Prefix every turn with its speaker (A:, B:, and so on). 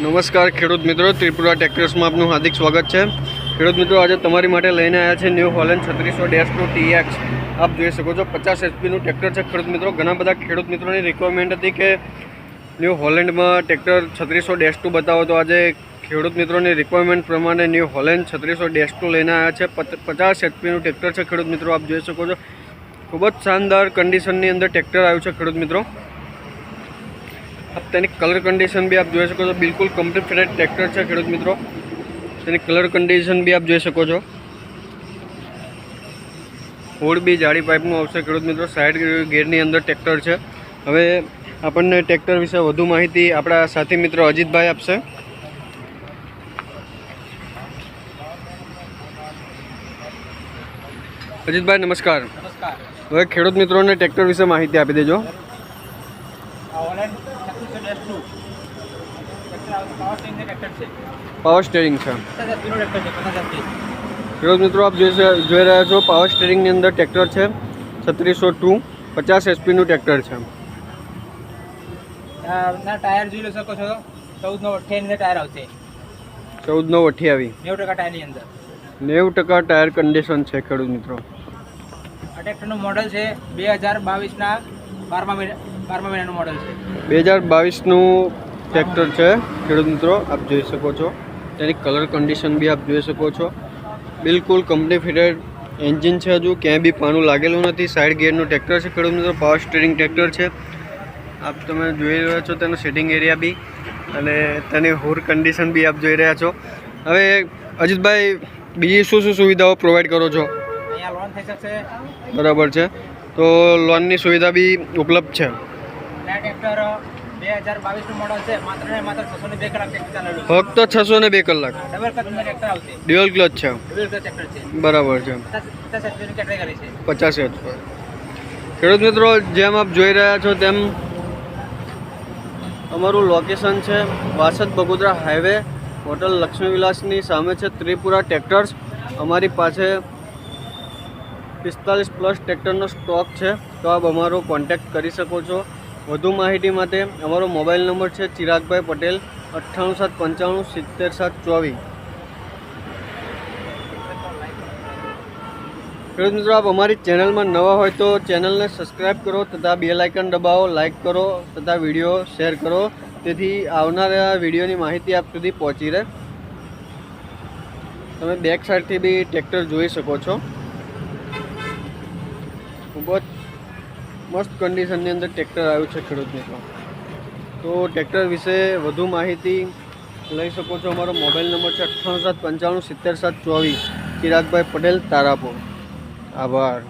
A: નમસ્કાર ખેડૂત મિત્રો, ત્રિપુરા ટ્રેક્ટર્સમાં આપનું હાર્દિક સ્વાગત છે. ખેડૂત મિત્રો, આજે તમારી માટે લઈને આવ્યા છે ન્યૂ હોલેન્ડ છત્રીસો ડેશ ટુ ટીએક્સ આપ જોઈ શકો છો, પચાસ એચપીનું ટ્રેક્ટર છે ખેડૂત મિત્રો. ઘણા બધા ખેડૂત મિત્રોની રિક્વાયરમેન્ટ હતી કે ન્યૂ હોલેન્ડમાં ટ્રેક્ટર છત્રીસો ડેશ ટુ બતાવો. તો આજે ખેડૂત મિત્રોની રિક્વાયરમેન્ટ પ્રમાણે ન્યૂ હોલેન્ડ છત્રીસો ડેશ ટુ લઈને આવ્યા છે. પચ- પચાસ એચપીનું ટ્રેક્ટર છે ખેડૂત મિત્રો, આપ જોઈ શકો છો. ખૂબ જ શાનદાર કન્ડિશનની અંદર ટ્રેક્ટર આવ્યું છે ખેડૂત મિત્રો. આપ તેની કલર કન્ડિશન બી આપ જોઈ શકો છો. બિલકુલ કમ્પ્લીટ ફિટેડ ટ્રેક્ટર છે ખેડૂત મિત્રો. તેની કલર કન્ડિશન બી આપ જોઈ શકો છો. હોડ બી જાડી પાઇપનું આવશે ખેડૂત મિત્રો. સાઈડ ગેરની અંદર ટ્રેક્ટર છે. હવે આપણને ટ્રેક્ટર વિશે વધુ માહિતી આપણા સાથી મિત્ર અજીતભાઈ આપશે. અજીતભાઈ નમસ્કાર.
B: નમસ્કાર.
A: હવે ખેડૂત મિત્રોને ટ્રેક્ટર વિશે માહિતી આપી દેજો.
B: ઓનલાઈન છત્રીસો ડેશ ટુ ટ્રેક્ટર આવે પાવર છે
A: પાવર સ્ટેરિંગ છે. ખેડૂત મિત્રો આપ જોઈ રહ્યા છો પાવર સ્ટેરિંગની અંદર ટ્રેક્ટર છે છત્રીસો ટુ પચાસ એચપીનું ટ્રેક્ટર છે.
B: ના ટાયર જોઈ લો શકો છો. ચૌદનો અઠ્યાવીસના ટાયર આવશે.
A: ચૌદનો અઠ્યાવી
B: નેવું ટકા ટાયરની અંદર.
A: નેવું ટકા ટાયર કન્ડિશન છે ખેડૂત મિત્રો.
B: આ ટ્રેક્ટરનું મોડલ છે બે હજાર બાવીસના બારમા મહિના બારમા મહિનાનું મોડલ છે.
A: બે હજાર બાવીસનું ટ્રેક્ટર છે ખેડૂત મિત્રો આપ જોઈ શકો છો. તેની કલર કન્ડિશન બી આપ જોઈ શકો છો. બિલકુલ કંપની ફિટેડ એન્જિન છે હજુ ક્યાંય બી પાનું લાગેલું નથી. સાઈડ ગિયરનું ટ્રેક્ટર છે ખેડૂત મિત્રો પાવર સ્ટીરિંગ ટ્રેક્ટર છે. આપ તમે જોઈ રહ્યા છો તેનું સેટિંગ એરિયા બી અને તેની હોર કન્ડિશન બી આપ જોઈ રહ્યા છો. હવે અજીતભાઈ બીજી શું શું સુવિધાઓ પ્રોવાઈડ કરો છો? બરાબર છે. તો લોનની સુવિધા બી ઉપલબ્ધ છે.
B: બે હજાર બાવીસનું મોડલ છે. માત્ર ને માત્ર છસો ને બે કલાક
A: ફક્ત છસો ને બે કલાક?
B: ડબલ કદનું ટ્રેક્ટર આવશે
A: ડ્યુઅલ ક્લચ છે
B: ટ્રેક્ટર
A: બરાબર છે
B: પચાસ પચાસ કેટેગરી છે.
A: પચાસ એચ ખેડૂત મિત્રો જેમ આપ જોઈ રહ્યા છો તેમ અમારું લોકેશન છે વાસદ બગોદરા હાઈવે હોટલ લક્ષ્મી વિલાસની સામે છે ત્રિપુરા ટ્રેક્ટર્સ અમારી પાસે પિસ્તાલીસ પ્લસ ટ્રેક્ટરનો સ્ટોક છે. તો આપ અમારો કોન્ટેક્ટ કરી શકો છો. વધુ માહિતી માટે અમારો મોબાઈલ નંબર છે ચિરાગભાઈ પટેલ, અઠ્ઠાણું સાત પંચાણું, સિત્તેર સાત ચોવીસ. મિત્રો, આપ અમારી ચેનલમાં નવા હોય તો ચેનલને સબસ્ક્રાઈબ કરો તથા બે લાઇકન દબાવો, લાઇક કરો તથા વીડિયો શેર કરો. તેથી આવનારા વિડીયોની માહિતી આપ સુધી પહોંચી રહે. તમે બેક સાઈડથી બી ટ્રેક્ટર જોઈ શકો છો. ખૂબ જ મસ્ત કન્ડિશનની અંદર ટ્રેક્ટર આવ્યું છે ખેડૂત મિત્રો તો ટ્રેક્ટર વિશે વધુ માહિતી લઈ શકો છો અમારો મોબાઈલ નંબર છે અઠ્ઠાણું સાત પંચાણું સિત્તેર સાત ચોવીસ. ચિરાગભાઈ પટેલ, તારાપુર. આભાર.